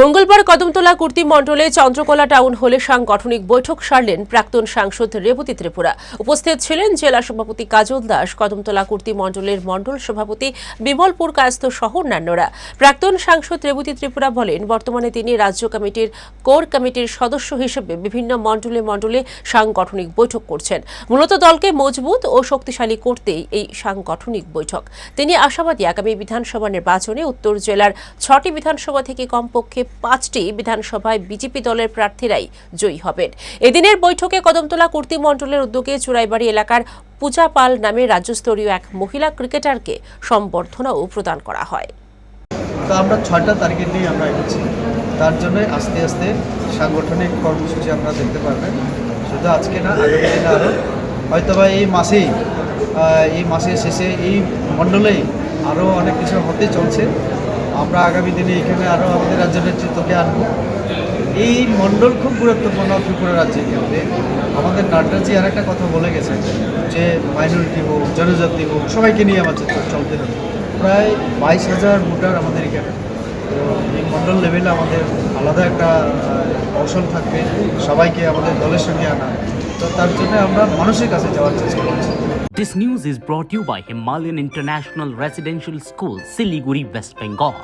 মঙ্গলবার কদমতলা কুর্তি মণ্ডলে চন্দ্রকলা টাউন হলে সাংগঠনিক বৈঠক সারলেন প্রাক্তন সাংসদ রেবতী ত্রিপুরা। উপস্থিত ছিলেন জেলা সভাপতি কাজল দাস, কদমতলা কুর্তি মণ্ডলের মণ্ডল সভাপতি বিমলপুর কায়স্থ সহ অন্যান্যরা। প্রাক্তন সাংসদ রেবতী ত্রিপুরা বলেন, বর্তমানে তিনি রাজ্য কমিটির কোর কমিটির সদস্য হিসেবে বিভিন্ন মণ্ডলে মণ্ডলে সাংগঠনিক বৈঠক করছেন। মূলত দলকে মজবুত ও শক্তিশালী করতেই এই সাংগঠনিক বৈঠক। তিনি আশাবাদী আগামী বিধানসভা নির্বাচনে উত্তর জেলার ছটি বিধানসভা থেকে কমপক্ষে পাঁচটি বিধানসভায় বিজেপি দলের প্রার্থীরাই জয়ী হবেন। এদিনের বৈঠকে কদমতলা কুর্তি মণ্ডলের উদ্যোগে চুরাইবাড়ি এলাকার পূজা পাল নামে রাজ্যস্তরীয় এক মহিলা ক্রিকেটারকে সম্বর্ধনাও প্রদান করা হয়। তো আমরা ছয়টা টার্গেট নিয়ে আমরা এগোচ্ছি তার জন্য আস্তে আস্তে সাংগঠনিক কর্মসূচি আপনারা দেখতে পারবেন। শুধু আজকে না, আগামী দিনে আরও হয়তো বা এই মাসেই এই মাসের শেষে এই মণ্ডলেই আরও অনেক কিছু হতে চলছে। আমরা আগামী দিনে এখানে আরও আমাদের রাজ্য নেতৃত্বকে আনব। এই মণ্ডল খুব গুরুত্বপূর্ণ ত্রিপুরা রাজ্যের ক্ষেত্রে আমাদের নাড্ডাজি আর একটা কথা বলে গেছেন যে মাইনরিটি হোক, জনজাতি হোক, সবাইকে নিয়ে আমাদের চল- চলতে হবে প্রায় বাইশ হাজার ভোটার আমাদের এখানে। এই মণ্ডল লেভেলে আমাদের আলাদা একটা কৌশল থাকবে। সবাইকে আমাদের দলের সঙ্গে আনা। তো তার জন্য আমরা মানুষের কাছে যাওয়ার চেষ্টা করছি This news is brought to you by Himalayan International Residential School, Siliguri, West Bengal.